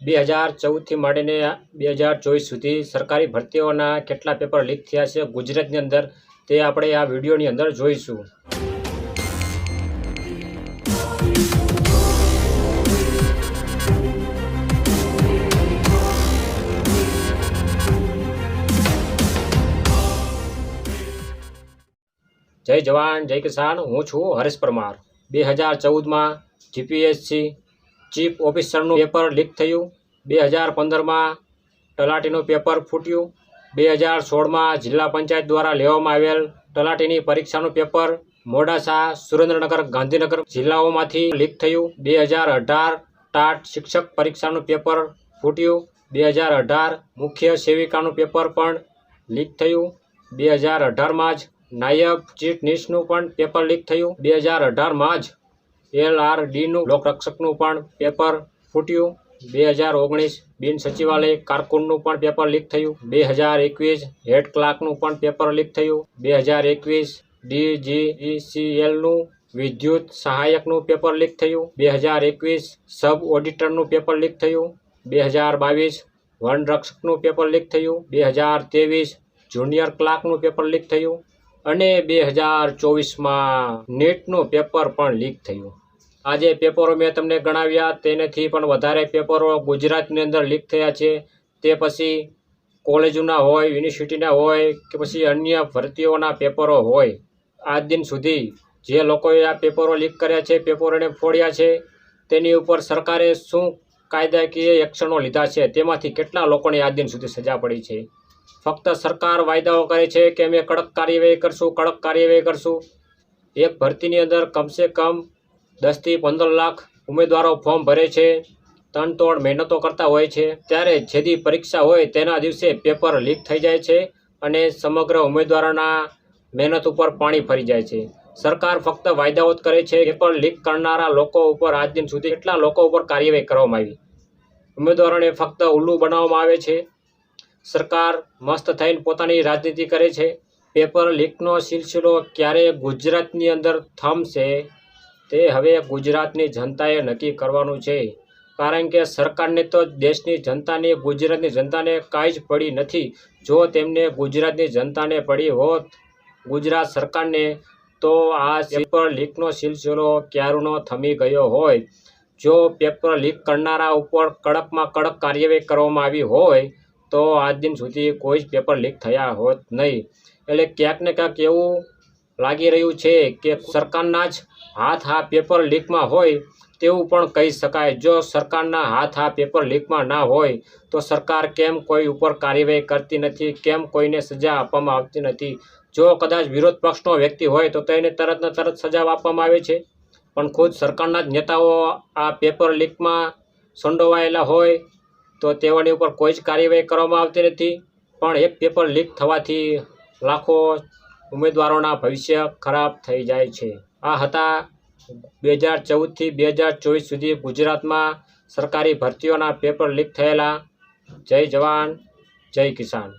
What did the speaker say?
બે હજાર ચૌદથી માંડીને બે હજાર ચોવીસ સુધી સરકારી ભરતીઓના કેટલા પેપર લીક થયા છે ગુજરાતની અંદર તે આપણે આ વિડીયોની અંદર જોઈશું. જય જવાન, જય કિસાન. હું છું હરેશ પરમાર. બે હજાર ચૌદમાં જીપીએસસી ચીફ ઓફિસરનું પેપર લીક થયું. બે હજાર પંદરમાં તલાટીનું પેપર ફૂટ્યું. બે હજાર સોળમાં જિલ્લા પંચાયત દ્વારા લેવામાં આવેલ તલાટીની પરીક્ષાનું પેપર મોડાસા, સુરેન્દ્રનગર, ગાંધીનગર જિલ્લાઓમાંથી લીક થયું. બે હજાર અઢાર ટાટ શિક્ષક પરીક્ષાનું પેપર ફૂટ્યું. બે હજાર અઢાર મુખ્ય સેવિકાનું પેપર પણ લીક થયું. બે હજાર અઢારમાં જ નાયબ ચીફ નીસનું પણ પેપર લીક થયું. બે હજાર અઢારમાં જ એલ આર ડીનું લોકરક્ષકનું પણ પેપર ફૂટ્યું. બે હજાર ઓગણીસ બિન સચિવાલય કારકુનનું પણ પેપર લીક થયું. બે હજાર એકવીસ હેડ ક્લાર્કનું પણ પેપર લીક થયું. બે હજાર એકવીસ ડીજીઈસીએલનું વિદ્યુત સહાયકનું પેપર લીક થયું. બે હજાર એકવીસ સબ ઓડિટરનું પેપર લીક થયું. બે હજાર બાવીસ વનરક્ષકનું પેપર લીક થયું. બે હજાર ત્રેવીસ જુનિયર ક્લાર્કનું પેપર લીક થયું. અને બે હજાર ચોવીસમાં નીટનું પેપર પણ લીક થયું. આ જે પેપરો મેં તમને ગણાવ્યા, તેનાથી પણ વધારે પેપરો ગુજરાતની અંદર લીક થયા છે. તે પછી કોલેજોના હોય, યુનિવર્સિટીના હોય કે પછી અન્ય ભરતીઓના પેપરો હોય. આજ દિન સુધી જે લોકોએ આ પેપરો લીક કર્યા છે, પેપરોને ફોડ્યા છે, તેની ઉપર સરકારે શું કાયદાકીય એક્શનો લીધા છે, તેમાંથી કેટલા લોકોને આજ દિન સુધી સજા પડી છે? ફક્ત સરકાર વાયદાઓ કરે છે કે અમે કડક કાર્યવાહી કરશું, કડક કાર્યવાહી કરશું. એક ભરતીની અંદર કમસે કમ દસથી પંદર લાખ ઉમેદવારો ફોર્મ ભરે છે, તનતોડ મહેનતો કરતા હોય છે. ત્યારે જેથી પરીક્ષા હોય તેના દિવસે પેપર લીક થઈ જાય છે અને સમગ્ર ઉમેદવારોના મહેનત ઉપર પાણી ફરી જાય છે. સરકાર ફક્ત વાયદાઓ જ કરે છે. પેપર લીક કરનારા લોકો ઉપર આજ દિન સુધી કેટલા લોકો ઉપર કાર્યવાહી કરવામાં આવી? ઉમેદવારોને ફક્ત ઉલ્લુ બનાવવામાં આવે છે. સરકાર મસ્ત થઈને પોતાની રાજનીતિ કરે છે. પેપર લીકનો સિલસિલો ક્યારે ગુજરાતની અંદર થમશે તે હવે ગુજરાતની જનતાએ નક્કી કરવાનું છે. કારણ કે સરકારને તો દેશની જનતાને, ગુજરાતની જનતાને કાંઈ જ પડી નથી. જો તેમને ગુજરાતની જનતાને પડી હોત, ગુજરાત સરકારને, તો આ પેપર લીકનો સિલસિલો ક્યારનો થમી ગયો હોય? જો પેપર લીક કરનારા ઉપર કડકમાં કડક કાર્યવાહી કરવામાં આવી હોય, તો આજ દિન સુધી કોઈ જ પેપર લીક થયા હોત નહીં. એટલે ક્યાંક ને ક્યાંક એવું લાગી રહ્યું છે કે સરકારના જ હાથ આ પેપર લીકમાં હોય તેવું પણ કહી શકાય. જો સરકારના હાથ આ પેપર લીકમાં ના હોય તો સરકાર કેમ કોઈ ઉપર કાર્યવાહી કરતી નથી? કેમ કોઈને સજા આપવામાં આવતી નથી? જો કદાચ વિરોધ પક્ષનો વ્યક્તિ હોય તો તેને તરત ને તરત સજા આપવામાં આવે છે. પણ ખુદ સરકારના જ નેતાઓ આ પેપર લીકમાં સંડોવાયેલા હોય તો તેઓની ઉપર કોઈ જ કાર્યવાહી કરવામાં આવતી નથી. પણ એક પેપર લીક થવાથી લાખો ઉમેદવારોના ભવિષ્ય ખરાબ થઈ જાય છે. આ હતા બે હજાર ચૌદથી બે હજાર ચોવીસ સુધી ગુજરાતમાં સરકારી ભરતીઓના પેપર લીક થયેલા. જય જવાન, જય કિસાન.